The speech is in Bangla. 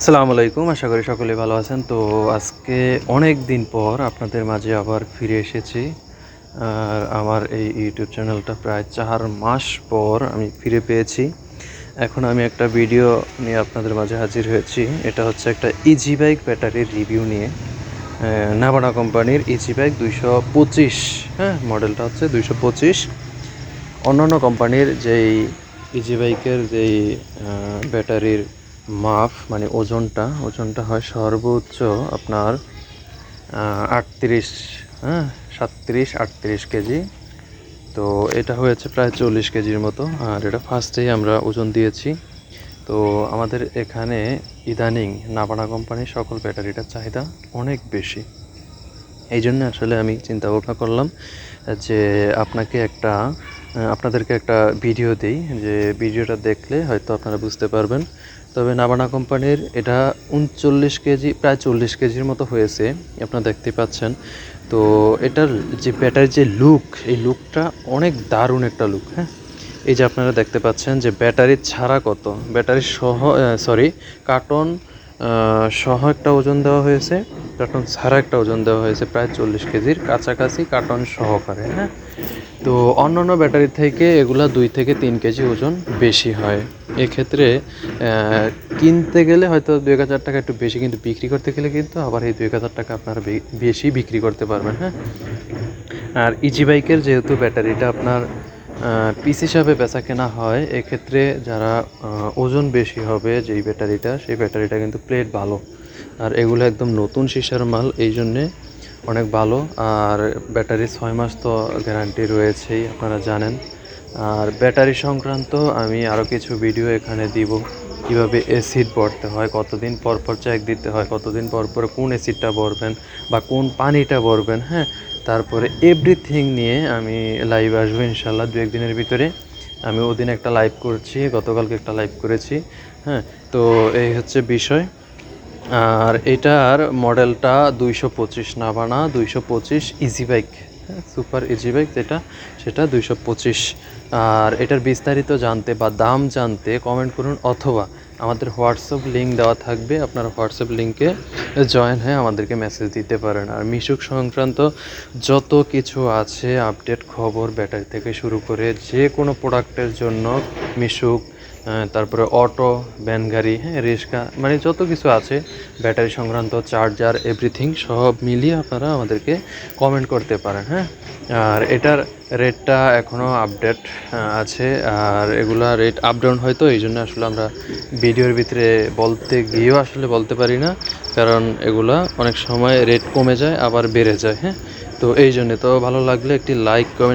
আসসালামু আলাইকুম, আশা করি সকলে ভালো আছেন। তো আজকে অনেক দিন পর আপনাদের মাঝে আবার ফিরে এসেছি। আর আমার এই ইউটিউব চ্যানেলটা প্রায় চার মাস পর আমি ফিরে পেয়েছি। এখন আমি একটা ভিডিও নিয়ে আপনাদের মাঝে হাজির হয়েছি। এটা হচ্ছে একটা ইজি বাইক ব্যাটারির রিভিউ নিয়ে নাবানা কোম্পানির ইজি বাইক দুইশো পঁচিশ হ্যাঁ মডেলটা হচ্ছে দুইশো পঁচিশ। অন্যান্য কোম্পানির যেই ইজি বাইকের যেই ব্যাটারির মাপ মানে ওজনটা ওজনটা হয় সর্বোচ্চ আপনার আটত্রিশ হ্যাঁ সাতত্রিশ, আটত্রিশ কেজি। তো এটা হয়েছে প্রায় চল্লিশ কেজির মতো, আর এটা ফার্স্টেই আমরা ওজন দিয়েছি। তো আমাদের এখানে ইদানিং নাবানা কোম্পানির সকল ব্যাটারিটার চাহিদা অনেক বেশি। এই জন্য আসলে আমি চিন্তা ভাবনা করলাম যে আপনাকে একটা আপনাদেরকে একটা ভিডিও দিই যে ভিডিওটা দেখলে হয়তো আপনারা বুঝতে পারবেন। তবে নাবানা কোম্পানির এটা উনচল্লিশ কেজি, প্রায় চল্লিশ কেজির মতো হয়েছে, আপনারা দেখতে পাচ্ছেন। তো এটার যে ব্যাটারির যে লুক, এই লুকটা অনেক দারুণ একটা লুক হ্যাঁ? এই যে আপনারা দেখতে পাচ্ছেন যে ব্যাটারি ছাড়া কত? ব্যাটারি সহ সরি কার্টন সহ একটা ওজন দেওয়া হয়েছে। কার্টন ছাড়া একটা ওজন দেওয়া হয়েছে প্রায় চল্লিশ কেজির, কাছাকাছি কার্টন সহকারে হ্যাঁ? তো অন্যান্য ব্যাটারির থেকে এগুলা দুই থেকে তিন কেজি ওজন বেশি হয়। এক্ষেত্রে কিনতে গেলে হয়তো দুই হাজার টাকা একটু বেশি কিন্তু বিক্রি করতে গেলে কিন্তু আবার এই দুই হাজার টাকা আপনারা বেশি বিক্রি করতে পারবেন হ্যাঁ? আর ইজি বাইকের যেহেতু ব্যাটারিটা আপনার পিস হিসাবে বেচা কেনা হয়, এক্ষেত্রে যারা ওজন বেশি হবে যেই ব্যাটারিটা, সেই ব্যাটারিটা কিন্তু প্লেট ভালো। আর এগুলো একদম নতুন সিসার মাল, এই জন্যে অনেক ভালো। আর ব্যাটারি ছয় মাস তো গ্যারান্টি রয়েছেই, আপনারা জানেন। আর ব্যাটারি সংক্রান্ত আমি আরও কিছু ভিডিও এখানে দিব, কীভাবে অ্যাসিড ভরতে হয়, কতদিন পর পর চেক দিতে হয়, কতদিন পর পর কোন অ্যাসিডটা ভরবেন বা কোন পানিটা ভরবেন হ্যাঁ? তারপরে এভরিথিং নিয়ে আমি লাইভ আসব ইনশাল্লাহ দু একদিনের ভিতরে। আমি ওদিন একটা লাইভ করছি, গতকালকে একটা লাইভ করেছি হ্যাঁ? তো এই হচ্ছে বিষয়। আর এটার মডেলটা দুইশো পঁচিশ নাবানা, দুইশো পঁচিশ easy bike super easy bike যেটা, সেটা দুইশো পঁচিশ। আর এটার বিস্তারিত জানতে বা দাম জানতে কমেন্ট করুন অথবা আমাদের হোয়াটসঅ্যাপ লিঙ্ক দেওয়া থাকবে, আপনারা হোয়াটসঅ্যাপ লিঙ্কে জয়েন হয়ে আমাদেরকে মেসেজ দিতে পারেন। আর মিশুক সংক্রান্ত যত কিছু আছে আপডেট খবর ব্যাটারি থেকে শুরু করে যে কোনো প্রোডাক্টের জন্য মিশুক তারপরে অটো, ভ্যান গাড়ি হ্যাঁ রিক্সা মানে যত কিছু আছে, ব্যাটারি সংক্রান্ত, চার্জার এভরিথিং সব মিলিয়ে আপনারা আমাদেরকে কমেন্ট করতে পারেন হ্যাঁ। আর এটার রেটটা এখনও আপডেট আছে। আর এগুলা রেট আপ ডাউন হয়তো এই জন্য আসলে আমরা ভিডিওর ভিতরে বলতে গিয়েও আসলে বলতে পারি না। কারণ এগুলা অনেক সময় রেট কমে যায়, আবার বেড়ে যায় হ্যাঁ। তো এই জন্য তো ভালো লাগলে একটি লাইক কমেন্ট